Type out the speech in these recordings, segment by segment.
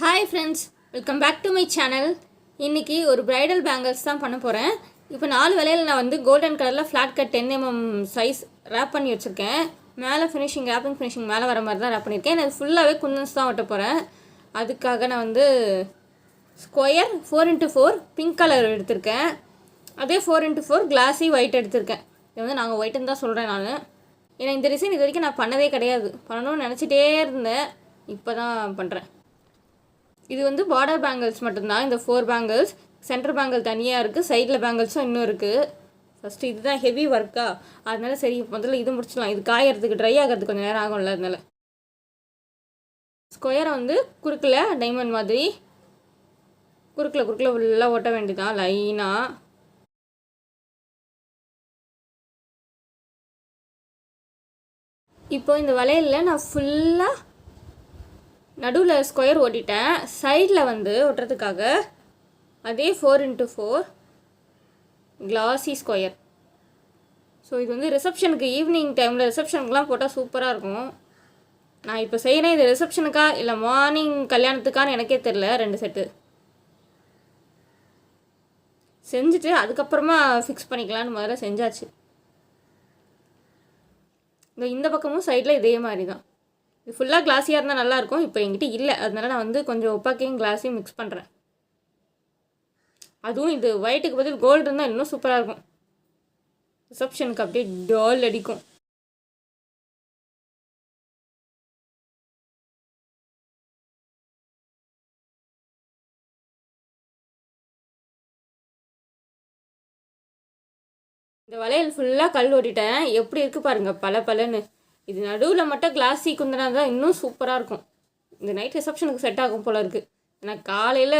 Hi friends welcome back to my channel இன்றைக்கி ஒரு bridal bangles தான் பண்ண போகிறேன் இப்போ நாலு வேலையில் நான் வந்து கோல்டன் கலரில் flat cut ten mm size wrap பண்ணி வச்சுருக்கேன். மேலே ஃபினிஷிங் ரேப்பிங் ஃபினிஷிங் மேலே வர மாதிரி தான் ரேப் பண்ணியிருக்கேன். நான் ஃபுல்லாகவே குந்தன்ஸ் தான் ஒட்ட போகிறேன் அதுக்காக நான் வந்து square four into four pink colour எடுத்திருக்கேன். அதே four into four glassy white எடுத்திருக்கேன். இது வந்து நாங்கள் ஒயிட்டுன்னு தான் சொல்கிறேன் நான். ஏன்னா இந்த டிசைன் இது வரைக்கும் நான் பண்ணதே கிடையாது. பண்ணணும்னு நினச்சிட்டே இருந்தேன். இப்போ தான் பண்ணுறேன் இது வந்து பார்டர் பேங்கிள்ஸ் மட்டும்தான். இந்த ஃபோர் பேங்கிள்ஸ் சென்டர் பேங்கிள் தனியாக இருக்குது சைடில் பேங்கிள்ஸும் இன்னும் இருக்குது ஃபஸ்ட்டு இதுதான் ஹெவி ஒர்க்கா அதனால சரி முதல்ல இது முடிச்சிடலாம். இது காயறதுக்கு ட்ரை ஆகிறதுக்கு கொஞ்சம் நேரம் ஆகும்ல அதனால. ஸ்கொயரை வந்து குறுக்கில் டைமண்ட் மாதிரி. குறுக்கில் குறுக்கில் ஃபுல்லாக ஓட்ட வேண்டியதான் லைனாக இப்போ இந்த வளையலில் நான் ஃபுல்லாக நடுவில் ஸ்கொயர் ஓட்டிட்டேன். சைடில் வந்து ஒட்டுறதுக்காக அதே four into four glassy square so இது வந்து ரிசப்ஷனுக்கு ஈவினிங் டைமில் ரிசப்ஷனுக்குலாம் போட்டால் சூப்பராக இருக்கும். நான் இப்போ செய்கிறேன் இது ரிசப்ஷனுக்கா இல்லை மார்னிங் கல்யாணத்துக்கான்னு எனக்கே தெரில ரெண்டு செட்டு செஞ்சுட்டு அதுக்கப்புறமா ஃபிக்ஸ் பண்ணிக்கலான்னு முதல்ல செஞ்சாச்சு. இந்த இந்த பக்கமும் சைடில் இதே மாதிரி தான் ஃபுல்லாக கிளாஸியாக இருந்தால் நல்லாயிருக்கும் இப்போ என்கிட்ட இல்லை. அதனால நான் வந்து கொஞ்சம் ஒப்பாக்கையும் கிளாஸையும் மிக்ஸ் பண்ணுறேன் அதுவும் இது ஒயிட்டுக்கு பதில் கோல்டு இருந்தால் இன்னும் சூப்பராக இருக்கும். ரிசப்ஷனுக்கு அப்படியே டால் அடிக்கும். இந்த வளையல் ஃபுல்லாக கல் ஓட்டிட்டேன். எப்படி இருக்குது பாருங்கள் பல பலன்னு இது நடுவில் மட்டும் கிளாஸி குந்தினா தான் இன்னும் சூப்பராக இருக்கும். இந்த நைட் ரிசப்ஷனுக்கு செட் ஆகும் போல இருக்குது நான் காலையில்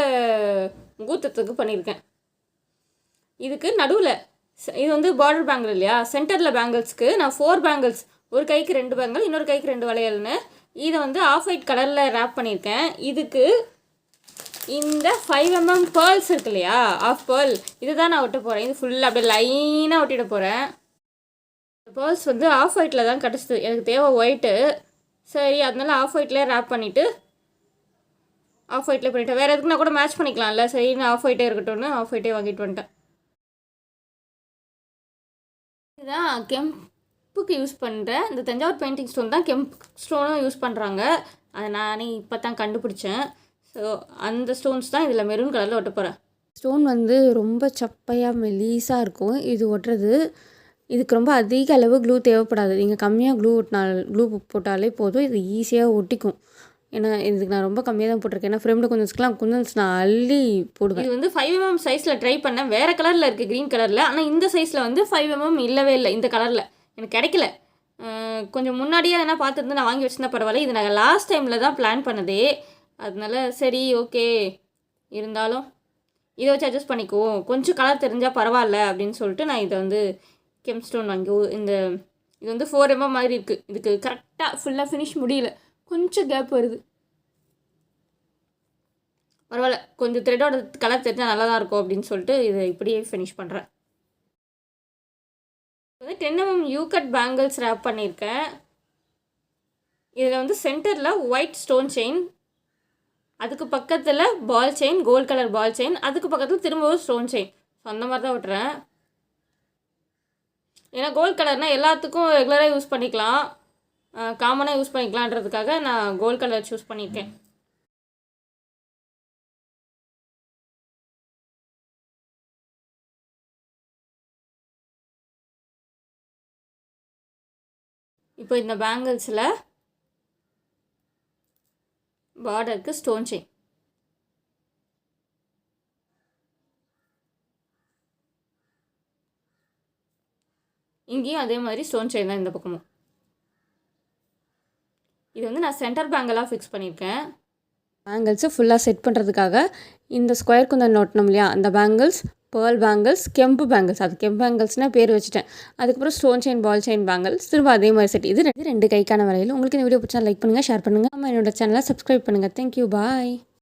முகூர்த்தத்துக்கு பண்ணியிருக்கேன் இதுக்கு நடுவில் இது வந்து பார்டர் பேங்கிள் இல்லையா? சென்டரில் பேங்கிள்ஸ்க்கு நான் ஃபோர் பேங்கிள்ஸ் ஒரு கைக்கு ரெண்டு பேங்கிள் இன்னொரு கைக்கு ரெண்டு வளையல்னு இதை வந்து ஆஃப் ஒயிட் கலரில் ரேப் பண்ணியிருக்கேன் இதுக்கு இந்த ஃபைவ் எம்எம் பேர்ல்ஸ் இருக்கு இல்லையா? ஆஃப் பேர்ல் இதுதான் நான் ஒட்ட போகிறேன் இது ஃபுல்லாக அப்படியே லைனாக ஒட்டிட போகிறேன் பேர்ல்ஸ் வந்து ஆஃப் ஒயிட்டில் தான் கிடச்சிது. எனக்கு தேவை ஒயிட்டு சரி அதனால ஆஃப் ஒயிட்லேயே ரேப் பண்ணிவிட்டு ஆஃப் ஒயிட்டில் பண்ணிட்டேன். வேறு எதுக்குன்னா கூட மேட்ச் பண்ணிக்கலாம்ல. சரி நான் ஆஃப் ஒயிட்டே இருக்கட்டும்னு ஆஃப் ஒயிட்டே வாங்கிட்டு வந்துட்டேன். இதுதான் கெம்புக்கு யூஸ் பண்ணுறேன் இந்த தஞ்சாவூர் பெயிண்டிங் ஸ்டோன் தான் கெம்ப் ஸ்டோனும் யூஸ் பண்ணுறாங்க அதை நானே இப்போ தான் கண்டுபிடிச்சேன். ஸோ அந்த ஸ்டோன்ஸ் தான் இதில் மெரூன் கலரில் ஒட்ட போகிறேன் ஸ்டோன் வந்து ரொம்ப சப்பையாக மெலீஸாக இருக்கும். இது ஒட்டுறது இதுக்கு ரொம்ப அதிக அளவு க்ளூ தேவைப்படாது. நீங்கள் கம்மியாக க்ளூ ஒட்டினால் க்ளூ போட்டாலே போதும். இது ஈஸியாக ஒட்டிக்கும். ஏன்னா இதுக்கு நான் ரொம்ப கம்மியாக தான் போட்டிருக்கேன். ஏன்னா ஃப்ரெண்டு குந்தன்ஸ்க்குலாம் குந்தன்ஸ் நான் அள்ளி போடுவேன். இது வந்து ஃபைவ் எம்எம் சைஸில் ட்ரை பண்ணேன். வேறு கலரில் இருக்குது க்ரீன் கலரில் ஆனால் இந்த சைஸில் வந்து ஃபைவ் எம்எம் mm இல்லவே இல்லை இந்த கலரில் எனக்கு கிடைக்கல. கொஞ்சம் முன்னாடியே எதனா பார்த்துருந்து நான் வாங்கி வச்சிருந்தா பரவாயில்ல. இது நாங்கள் லாஸ்ட் டைமில் தான் பிளான் பண்ணதே. அதனால சரி ஓகே இருந்தாலும் இதை வச்சு அட்ஜஸ்ட் பண்ணிக்குவோம் கொஞ்சம் கலர் தெரிஞ்சால் பரவாயில்ல அப்படின்னு சொல்லிட்டு நான் இதை வந்து கெம் ஸ்டோன் வாங்கி இந்த இது வந்து ஃபோர் எம்எம் மாதிரி இருக்குது இதுக்கு கரெக்டாக ஃபுல்லாக ஃபினிஷ் முடியல. கொஞ்சம் கேப் வருது. பரவாயில்ல. கொஞ்சம் த்ரெட்டோட கலர் தெரிஞ்சால் நல்லா தான் இருக்கும் அப்படின்னு சொல்லிட்டு இதை இப்படியே ஃபினிஷ் பண்ணுறேன் வந்து ten mm U cut bangles wrap பண்ணியிருக்கேன். இதில் வந்து சென்டரில் ஒயிட் ஸ்டோன் செயின் அதுக்கு பக்கத்தில் ball chain gold colour ball chain அதுக்கு பக்கத்தில் திரும்பவும் ஸ்டோன் செயின் ஸோ அந்த மாதிரி தான் விட்டுறேன் ஏன்னா கோல்ட் கலர்னால் எல்லாத்துக்கும் ரெகுலராக யூஸ் பண்ணிக்கலாம். காமனாக யூஸ் பண்ணிக்கலான்றதுக்காக நான் கோல்ட் கலர் சூஸ் பண்ணியிருக்கேன். இப்போ இந்த பேங்கிள்ஸில் பார்டருக்கு ஸ்டோன் செயின் இங்கேயும் அதே மாதிரி ஸ்டோன் செயின் தான் இந்த பக்கமும். இது வந்து நான் சென்டர் பேங்கலாக ஃபிக்ஸ் பண்ணியிருக்கேன். பேங்கிள்ஸை ஃபுல்லாக செட் பண்ணுறதுக்காக இந்த ஸ்கொயர் குந்தன் நோட்டணும் இல்லையா? அந்த பேங்கிள்ஸ் பேர்ல் பேங்கிள்ஸ் கெம்பு பேங்கிள்ஸ் அது கெம்பு பேங்கிள்ஸ்னால் பேர் வச்சுட்டேன். அதுக்கப்புறம் stone chain ball chain bangles திரும்ப அதே மாதிரி செட் இது ரெண்டு ரெண்டு கைக்கான வரையில் உங்களுக்கு இந்த வீடியோ பிடிச்சா லைக் பண்ணுங்கள் ஷேர் பண்ணுங்கள் நம்ம என்னோட சேனலை சப்ஸ்கிரைப் பண்ணுங்கள் தேங்க்யூ பாய்